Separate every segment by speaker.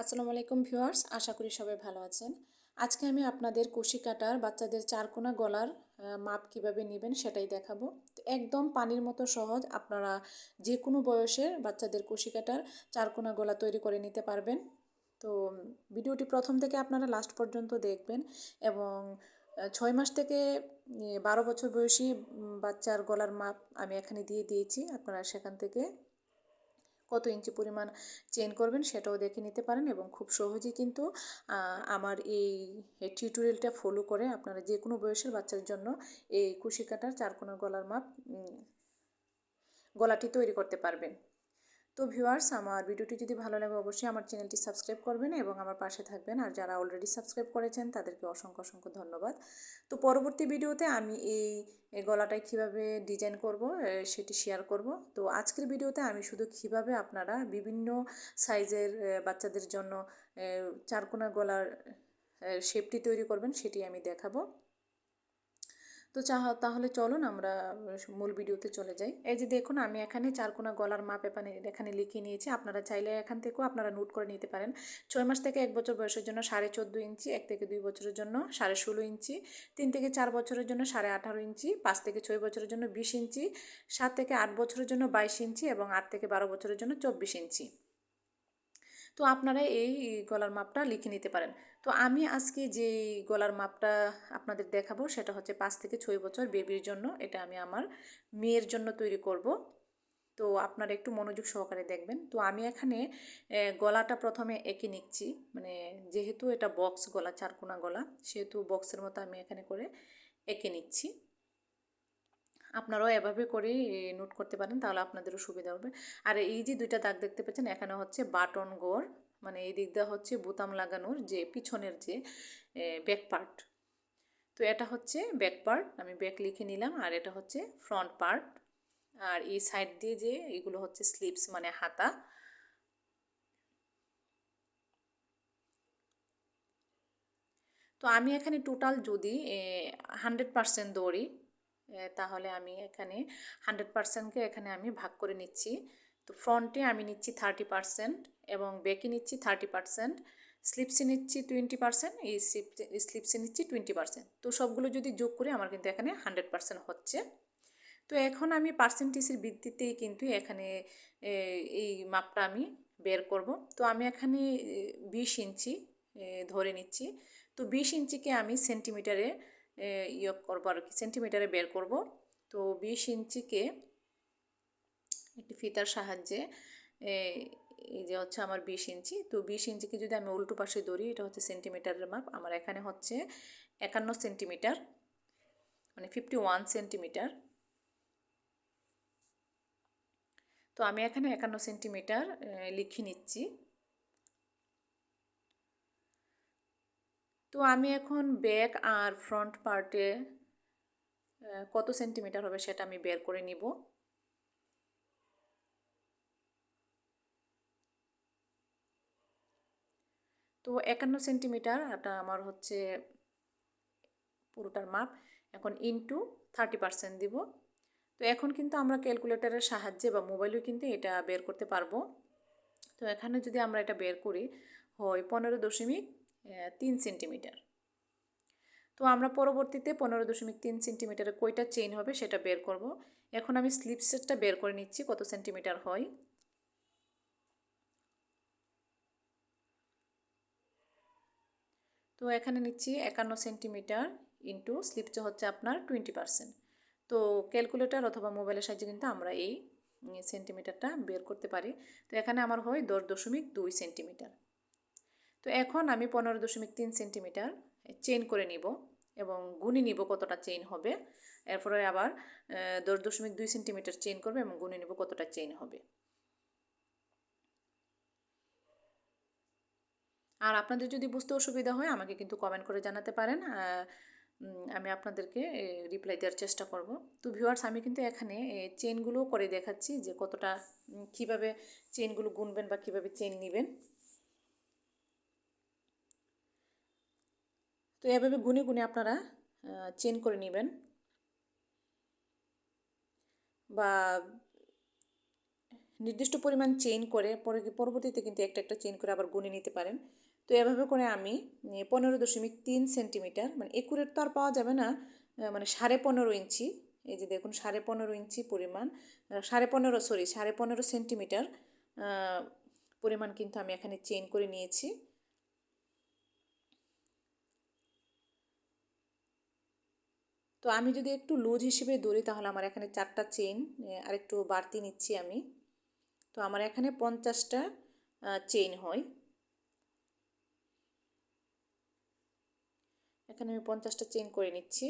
Speaker 1: আসসালামু আলাইকুম ভিউয়ার্স, আশা করি সবাই ভালো আছেন। আজকে আমি আপনাদের কুশি কাটার বাচ্চাদের চারকোনা গলার মাপ কীভাবে নেবেন সেটাই দেখাবো। তো একদম পানির মতো সহজ আপনারা যে কোনো বয়সের বাচ্চাদের কুশি কাটার চারকোনা গলা তৈরি করে নিতে পারবেন। তো ভিডিওটি প্রথম থেকে আপনারা লাস্ট পর্যন্ত দেখবেন এবং ছয় মাস থেকে বারো বছর বয়সী বাচ্চার গলার মাপ আমি এখানে দিয়ে দিয়েছি আপনারা সেখান থেকে কত ইঞ্চি পরিমাণ চেন করবেন সেটাও দেখে নিতে পারেন এবং খুব সহজেই কিন্তু আমার এই টিউটোরিয়ালটা ফলো করে আপনারা যে কোনো বয়সের বাচ্চার জন্য এই কুশি কাটার চারকোনা গলার মাপ গলাটি তৈরি করতে পারবেন। তো ভিউয়ার্স, আমার ভিডিওটি যদি ভালো লাগে অবশ্যই আমার চ্যানেলটি সাবস্ক্রাইব করবেন এবং আমার পাশে থাকবেন। আর যারা অলরেডি সাবস্ক্রাইব করেছেন, তাদেরকে অসংখ্য অসংখ্য ধন্যবাদ। তো পরবর্তী ভিডিওতে আমি এই গলাটায় কীভাবে ডিজাইন করব সেটি শেয়ার করব। তো আজকের ভিডিওতে আমি শুধু কীভাবে আপনারা বিভিন্ন সাইজের বাচ্চাদের জন্য চারকোনা গলার শেপটি তৈরি করবেন, সেটি আমি দেখাবো। তো চাহ তাহলে চলুন আমরা মূল ভিডিওতে চলে যাই। এই যে দেখুন, আমি এখানে চারকোনা গলার মাপ এখানে এখানে লিখে নিয়েছি। আপনারা চাইলে এখান থেকেও আপনারা নোট করে নিতে পারেন। ছয় মাস থেকে এক বছর বয়সের জন্য সাড়ে চোদ্দ ইঞ্চি, এক থেকে দুই বছরের জন্য সাড়ে ষোলো ইঞ্চি, তিন থেকে চার বছরের জন্য সাড়ে আঠারো ইঞ্চি, পাঁচ থেকে ছয় বছরের জন্য বিশ ইঞ্চি, সাত থেকে আট বছরের জন্য বাইশ ইঞ্চি এবং আট থেকে বারো বছরের জন্য চব্বিশ ইঞ্চি। তো আপনারা এই গলার মাপটা লিখে নিতে পারেন। তো আমি আজকে যে গলার মাপটা আপনাদের দেখাবো, সেটা হচ্ছে পাঁচ থেকে ছয় বছর বেবির জন্য। এটা আমি আমার মেয়ের জন্য তৈরি করব। তো আপনারা একটু মনোযোগ সহকারে দেখবেন। তো আমি এখানে গলাটা প্রথমে এঁকে নিচ্ছি। মানে যেহেতু এটা বক্স গলা, চারকোনা গলা, সেহেতু বক্সের মতো আমি এখানে করে এঁকে নিচ্ছি। আপনারাও এভাবে করে নোট করতে পারেন, তাহলে আপনাদেরও সুবিধা হবে। আর এই যে দুইটা দাগ দেখতে পাচ্ছেন, এখানে হচ্ছে বাটন গোর মানে এই দিকটা হচ্ছে বোতাম লাগানোর যে পিছনের যে ব্যাক পার্ট তো এটা হচ্ছে ব্যাক পার্ট আমি ব্যাক লিখে নিলাম, আর এটা হচ্ছে ফ্রন্ট পার্ট আর এই সাইড দিয়ে যে এগুলো হচ্ছে স্লিপস মানে হাতা। তো আমি এখানে টোটাল যদি হান্ড্রেড পারসেন্ট দৌড়ি তাহলে আমি এখানে হান্ড্রেড পারসেন্টকে এখানে আমি ভাগ করে নিচ্ছি। তো ফ্রন্টে আমি নিচ্ছি থার্টি পারসেন্ট এবং ব্যাকে নিচ্ছি থার্টি পারসেন্ট স্লিপসে নিচ্ছি টোয়েন্টি পারসেন্ট এই স্লিপসে নিচ্ছি টোয়েন্টি পারসেন্ট। তো সবগুলো যদি যোগ করি আমার কিন্তু এখানে হান্ড্রেড পারসেন্ট হচ্ছে। তো এখন আমি পার্সেন্টেজের ভিত্তিতেই কিন্তু এখানে এই মাপটা আমি বের করব। তো আমি এখানে বিশ ইঞ্চি ধরে নিচ্ছি। তো বিশ ইঞ্চিকে আমি সেন্টিমিটারে এ, ইয়ে করব আর কি সেন্টিমিটারে বের করব। তো বিশ ইঞ্চিকে একটি ফিতার সাহায্যে এই যে হচ্ছে আমার বিশ ইঞ্চি। তো বিশ ইঞ্চিকে যদি আমি উল্টো পাশে ধরি, এটা হচ্ছে সেন্টিমিটারের মাপ আমার এখানে হচ্ছে একান্ন সেন্টিমিটার মানে ফিফটি ওয়ান সেন্টিমিটার তো আমি এখানে একান্ন সেন্টিমিটার লিখে নিচ্ছি। তো আমি এখন ব্যাক আর ফ্রন্ট পার্টে কত সেন্টিমিটার হবে সেটা আমি বের করে নিব। তো একান্ন সেন্টিমিটার, এটা আমার হচ্ছে পুরোটার মাপ, এখন ইনটু থার্টি পার্সেন্ট দিব। তো এখন কিন্তু আমরা ক্যালকুলেটরের সাহায্যে বা মোবাইলেও কিন্তু এটা বের করতে পারব। তো এখানে যদি আমরা এটা বের করি, হয় পনেরো দশমিক তিন সেন্টিমিটার। তো আমরা পরবর্তীতে পনেরো দশমিক তিন সেন্টিমিটারে কয়টা চেইন হবে সেটা বের করব। এখন আমি স্লিপ সেটটা বের করে নিচ্ছি, কত সেন্টিমিটার হয়। তো এখানে নিচ্ছি একান্ন সেন্টিমিটার ইন্টু স্লিপটা হচ্ছে আপনার টোয়েন্টি পার্সেন্ট তো ক্যালকুলেটার অথবা মোবাইলের সাহায্যে কিন্তু আমরা এই সেন্টিমিটারটা বের করতে পারি। তো এখানে আমার হয় দশ দশমিক দুই সেন্টিমিটার। তো এখন আমি পনেরো দশমিক তিন সেন্টিমিটার চেইন করে নিব এবং গুনে নিব কতটা চেইন হবে। এরপরে আবার দশ দশমিক দুই সেন্টিমিটার চেইন করবে এবং গুনে নিব কতটা চেইন হবে। আর আপনাদের যদি বুঝতে অসুবিধা হয়, আমাকে কিন্তু কমেন্ট করে জানাতে পারেন। আমি আপনাদেরকে রিপ্লাই দেওয়ার চেষ্টা করব। তো ভিউয়ার্স আমি কিন্তু এখানে চেনগুলো করে দেখাচ্ছি যে কতটা কীভাবে চেনগুলো গুনবেন বা কীভাবে চেন নেবেন। তো এভাবে গুনে গুনে আপনারা চেন করে নেবেন। বা নির্দিষ্ট পরিমাণ চেইন করে, পরে, পরবর্তীতে কিন্তু একটা একটা চেইন করে আবার গুনে নিতে পারেন। তো এভাবে করে আমি পনেরো দশমিক তিন সেন্টিমিটার মানে একুরেট তো আর পাওয়া যাবে না মানে সাড়ে পনেরো ইঞ্চি, এই যে দেখুন সাড়ে পনেরো ইঞ্চি পরিমাণ সাড়ে পনেরো, সরি, সাড়ে পনেরো সেন্টিমিটার পরিমাণ কিন্তু আমি এখানে চেইন করে নিয়েছি। তো আমি যদি একটু লুজ হিসেবে ধরি, তাহলে আমার এখানে চারটা চেইন আর একটু বাড়তি নিচ্ছি আমি। তো আমার এখানে পঞ্চাশটা চেইন হয়। এখানে আমি পঞ্চাশটা চেন করে নিচ্ছি।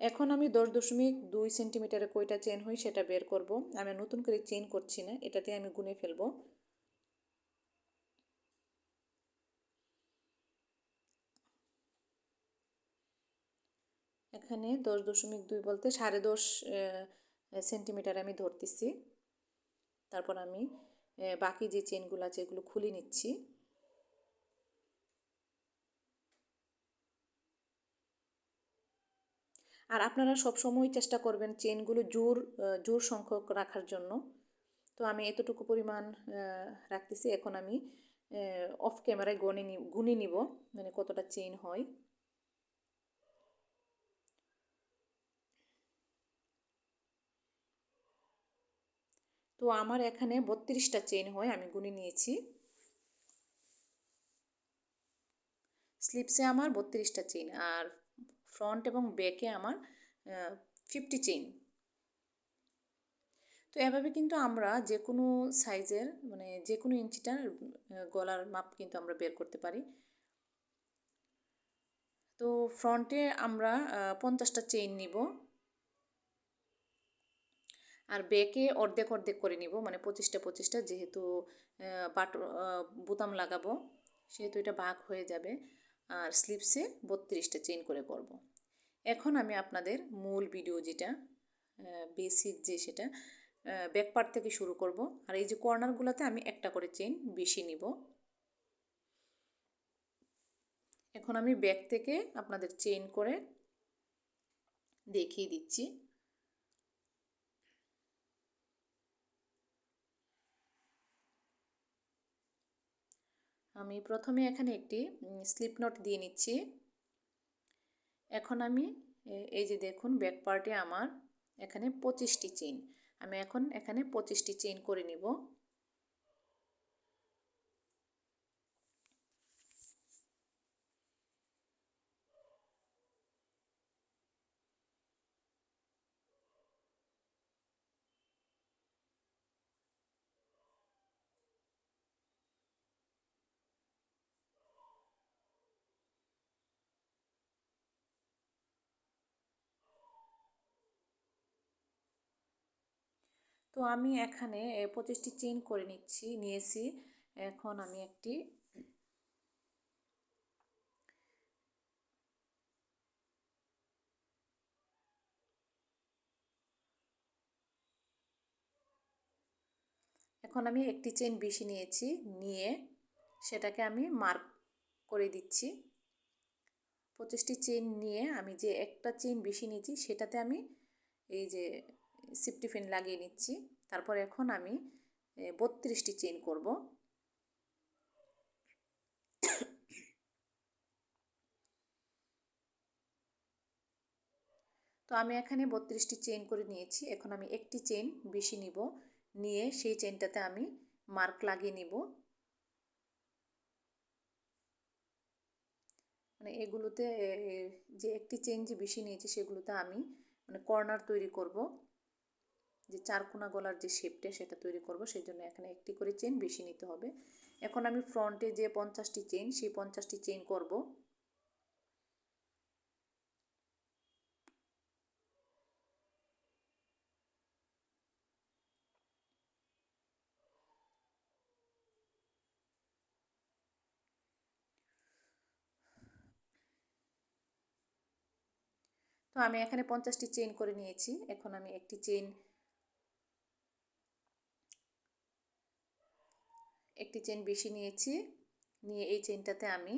Speaker 1: এখন আমি দশ দশমিক দুই সেন্টিমিটারে কয়টা চেন হই সেটা বের করব। আমি নতুন করে চেন করছি না, এটাতে আমি গুনে ফেলব। এখানে দশ দশমিক দুই বলতে সাড়ে দশ সেন্টিমিটার আমি ধরতেছি। তারপর আমি বাকি যে চেনগুলো আছে এগুলো খুলে নিচ্ছি। আর আপনারা সব সময় চেষ্টা করবেন চেনগুলো জোর জোর সংখ্যক রাখার জন্য। তো আমি এতটুকু পরিমাণ রাখতেছি। এখন আমি অফ ক্যামেরায় গনে নি, গুনে নিব মানে কতটা চেন হয়। তো আমার এখানে বত্রিশটা চেন হয়, আমি গুনে নিয়েছি। স্লিপসে আমার বত্রিশটা চেন আর ফ্রন্ট এবং ব্যাকে আমার ফিফটি চেইন তো এভাবে কিন্তু আমরা যে কোনো সাইজের মানে যে কোনো ইঞ্চিটার গলার মাপ কিন্তু আমরা বের করতে পারি। তো ফ্রন্টে আমরা পঞ্চাশটা চেইন নিব। আর ব্যাকে অর্ধেক অর্ধেক করে নিব মানে পঁচিশটা পঁচিশটা যেহেতু বাট বোতাম লাগাবো, সেহেতু এটা ভাগ হয়ে যাবে। আর স্লিপসে বত্রিশটা চেইন করে করব। এখন আমি আপনাদের মূল ভিডিও যেটা বেসিক যে সেটা ব্যাক পার্ট থেকে শুরু করব। আর এই যে কর্নারগুলোতে আমি একটা করে চেন বেশি নিব। এখন আমি ব্যাক থেকে আপনাদের চেন করে দেখিয়ে দিচ্ছি। আমি প্রথমে এখানে একটি স্লিপ নট দিয়ে নিচ্ছি। এখন আমি এই যে দেখুন ব্যাক পার্টে আমার এখানে পঁচিশটি চেন আমি এখন এখানে পঁচিশটি চেন করে নিব। তো আমি এখানে পঁচিশটি চেন করে নিচ্ছি, নিয়েছি। এখন আমি একটি এখন আমি একটি চেন বেশি নিয়েছি, নিয়ে সেটাকে আমি মার্ক করে দিচ্ছি। পঁচিশটি চেন নিয়ে আমি যে একটা চেন বেশি নিয়েছি, সেটাতে আমি এই যে সিফটি লাগিয়ে নিচ্ছি। তারপর এখন আমি বত্রিশটি চেন করব। তো আমি এখানে বত্রিশটি চেন করে নিয়েছি। এখন আমি একটি চেন বেশি নিব। নিয়ে সেই চেনটাতে আমি মার্ক লাগিয়ে নিব। মানে এগুলোতে যে একটি চেন যে বেশি নিয়েছি সেগুলোতে আমি মানে কর্নার তৈরি করব। যে চারকোনা গলার যে শেপটা সেটা তৈরি করব, সেই জন্য এখানে একটি করে চেন বেশি নিতে হবে। এখন আমি ফ্রন্টে যে পঞ্চাশটি চেন সেই পঞ্চাশটি চেন করব। তো আমি এখানে পঞ্চাশটি চেন করে নিয়েছি। এখন আমি একটি চেন একটি চেন বেশি নিয়েছি। নিয়ে এই চেনটাতে আমি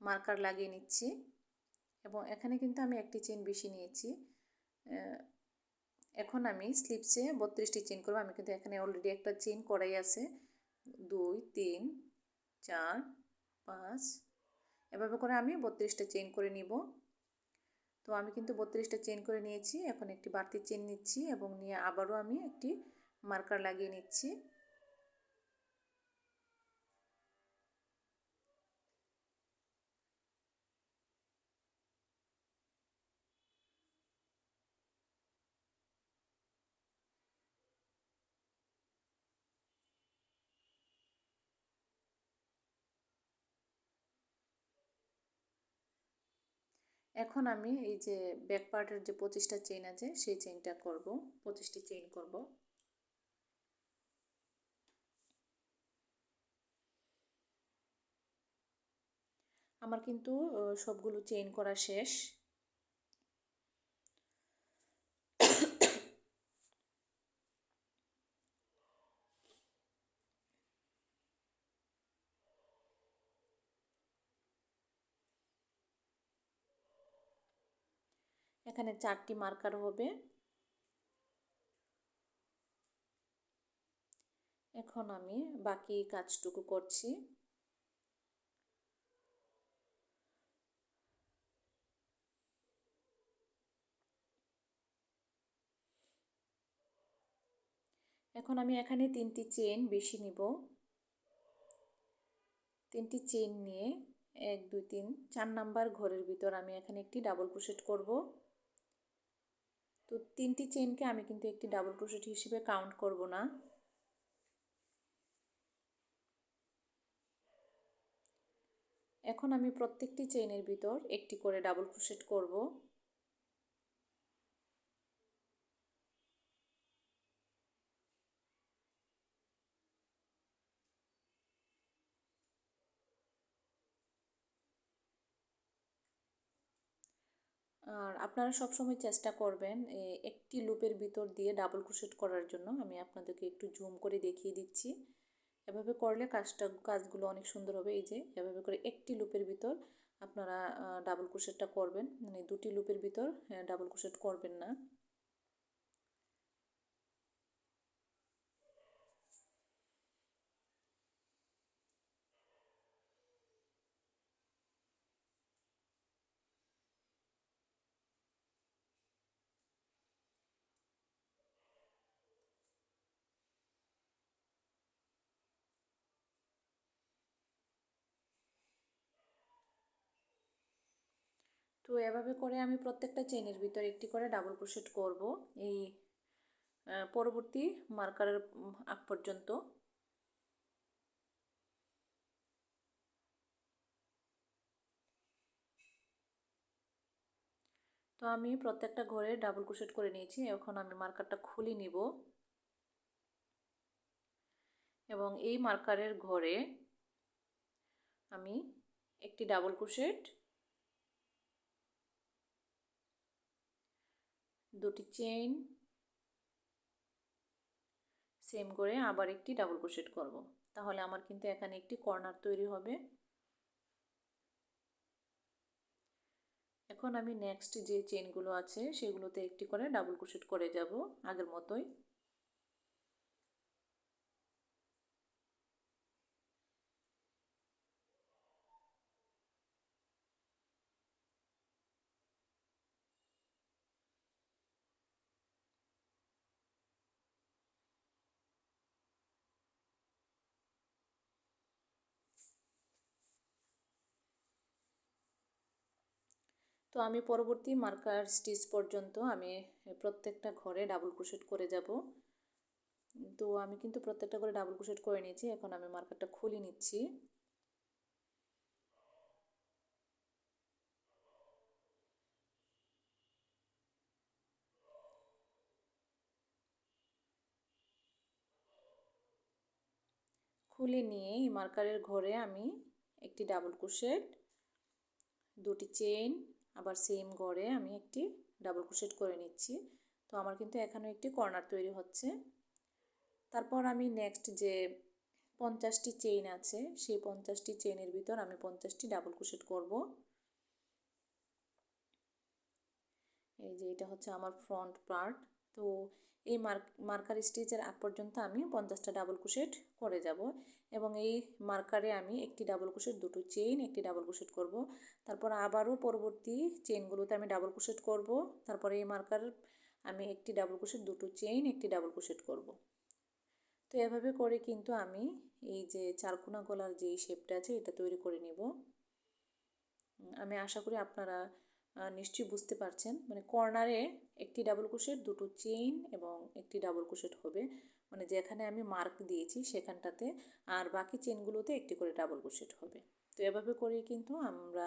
Speaker 1: মার্কার লাগিয়ে নিচ্ছি এবং এখানে কিন্তু আমি একটি চেন বেশি নিয়েছি। এখন আমি স্লিপসে বত্রিশটি চেন করব। আমি কিন্তু এখানে অলরেডি একটা চেন করাই আছে। দুই, তিন, চার, পাঁচ, এভাবে করে আমি বত্রিশটা চেন করে নিব। তো আমি কিন্তু বত্রিশটা চেন করে নিয়েছি। এখন একটি বাড়তি চেন নিচ্ছি এবং নিয়ে আবারও আমি একটি মার্কার লাগিয়ে নিচ্ছি। এখন আমি এই যে ব্যাক পার্টের যে পঁচিশটা চেইন আছে, সেই চেইনটা করব। পঁচিশটি চেইন করব। আমার কিন্তু সবগুলো চেইন করা শেষ। এখানে চারটি মার্কার হবে। এখন আমি বাকি কাজটুকু করছি। এখন আমি এখানে তিনটি চেন বেশি নিব। তিনটি চেন নিয়ে এক, দুই, তিন, চার নাম্বার ঘরের ভিতর আমি এখানে একটি ডাবল ক্রোশেট করব। তো তিনটি চেনকে আমি কিন্তু একটি ডাবল ক্রোশেট হিসেবে কাউন্ট করব না। এখন আমি প্রত্যেকটি চেইনের ভিতর একটি করে ডাবল ক্রোশেট করব। আর আপনারা সবসময় চেষ্টা করবেন একটি লুপের ভিতর দিয়ে ডাবল ক্রোশেট করার জন্য। আমি আপনাদেরকে একটু জুম করে দেখিয়ে দিচ্ছি। এভাবে করলে কাজটা, কাজগুলো অনেক সুন্দর হবে। এই যে, এভাবে করে একটি লুপের ভিতর আপনারা ডাবল ক্রোশেটটা করবেন। মানে দুটি লুপের ভিতর ডাবল ক্রোশেট করবেন না। এভাবে করে আমি প্রত্যেকটা চেনের ভিতর একটি করে ডাবল ক্রোশেট করব। এই পরবর্তী মার্কারের আগ পর্যন্ত। তো আমি প্রত্যেকটা ঘরে ডাবল ক্রোশেট করে নিয়েছি। এখন আমি মার্কারটা খুলে নিব। এবং এই মার্কারের ঘরে আমি একটি ডাবল ক্রোশেট দুটি চেইন সেম করে আবার একটি ডাবল ক্রোশেট করব। তাহলে আমার কিন্তু এখানে একটি কর্নার তৈরি হবে। এখন আমি নেক্সট যে চেনগুলো আছে, সেগুলোতে একটি করে ডাবল ক্রোশেট করে যাব আগের মতোই। তো আমি পরবর্তী মার্কার স্টিচ পর্যন্ত আমি প্রত্যেকটা ঘরে ডাবল ক্রোশেট করে যাব। তো আমি কিন্তু প্রত্যেকটা করে ডাবল ক্রোশেট করে নিয়েছি, এখন আমি মার্কারটা খুলে নিচ্ছি। খুলে নিয়ে মার্কারের ঘরে আমি একটি ডাবল ক্রোশেট, দুটি চেইন আবার সেম গড়ে আমি একটি ডাবল ক্রোশেট করে নিচ্ছি। তো আমার কিন্তু এখানে একটি কর্নার তৈরি হচ্ছে। তারপর আমি নেক্সট যে পঞ্চাশটি চেইন আছে, সেই পঞ্চাশটি চেইনের ভিতর আমি পঞ্চাশটি ডাবল ক্রোশেট করব। এই যে এটা হচ্ছে আমার ফ্রন্ট পার্ট তো এই মার্ক, মার্কার স্টিচের আগ পর্যন্ত আমি পঞ্চাশটা ডাবল কুশেট করে যাব এবং এই মার্কারে আমি একটি ডাবল কুশেট দুটো চেইন একটি ডাবল কুশেট করব। তারপর আবারও পরবর্তী চেইনগুলোতে আমি ডাবল কুশেট করব। তারপরে এই মার্কার আমি একটি ডাবল কুশেট দুটো চেইন একটি ডাবল কুশেট করব। তো এভাবে করে কিন্তু আমি এই যে চারকোনা গলার যেই শেপটা আছে, এটা তৈরি করে নিব। আমি আশা করি আপনারা নিশ্চয়ই বুঝতে পারছেন। মানে কর্নারে একটি ডাবল কুশেট দুটো চেইন এবং একটি ডাবল কুশেট হবে। মানে যেখানে আমি মার্ক দিয়েছি সেখানটাতে আর বাকি চেনগুলোতে একটি করে ডাবল কুশেট হবে। তো এভাবে করেই কিন্তু আমরা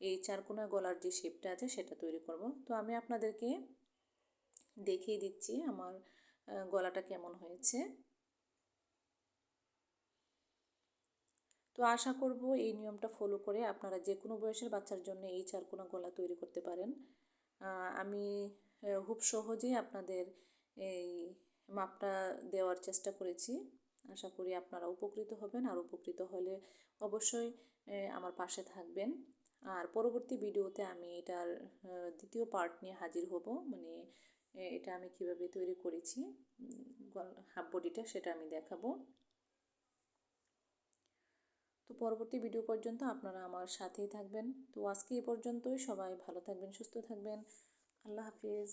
Speaker 1: এই চারকোনা গলার যে শেপটা আছে সেটা তৈরি করব। তো আমি আপনাদেরকে দেখিয়ে দিচ্ছি আমার গলাটা কেমন হয়েছে। তো আশা করব এই নিয়মটা ফলো করে আপনারা যে কোনো বয়সের বাচ্চার জন্য এই চারকোনা গলা তৈরি করতে পারেন। আমি খুব সহজেই আপনাদের এই মাপটা দেওয়ার চেষ্টা করেছি। আশা করি আপনারা উপকৃত হবেন, আর উপকৃত হলে অবশ্যই আমার পাশে থাকবেন। আর পরবর্তী ভিডিওতে আমি এটার দ্বিতীয় পার্ট নিয়ে হাজির হব। মানে এটা আমি কীভাবে তৈরি করেছি হাফ বডিটা সেটা আমি দেখাবো। তো পরবর্তী ভিডিও পর্যন্ত আপনারা আমার সাথেই থাকবেন। তো আজকে এ পর্যন্তই। সবাই ভালো থাকবেন, সুস্থ থাকবেন। আল্লাহ হাফিজ।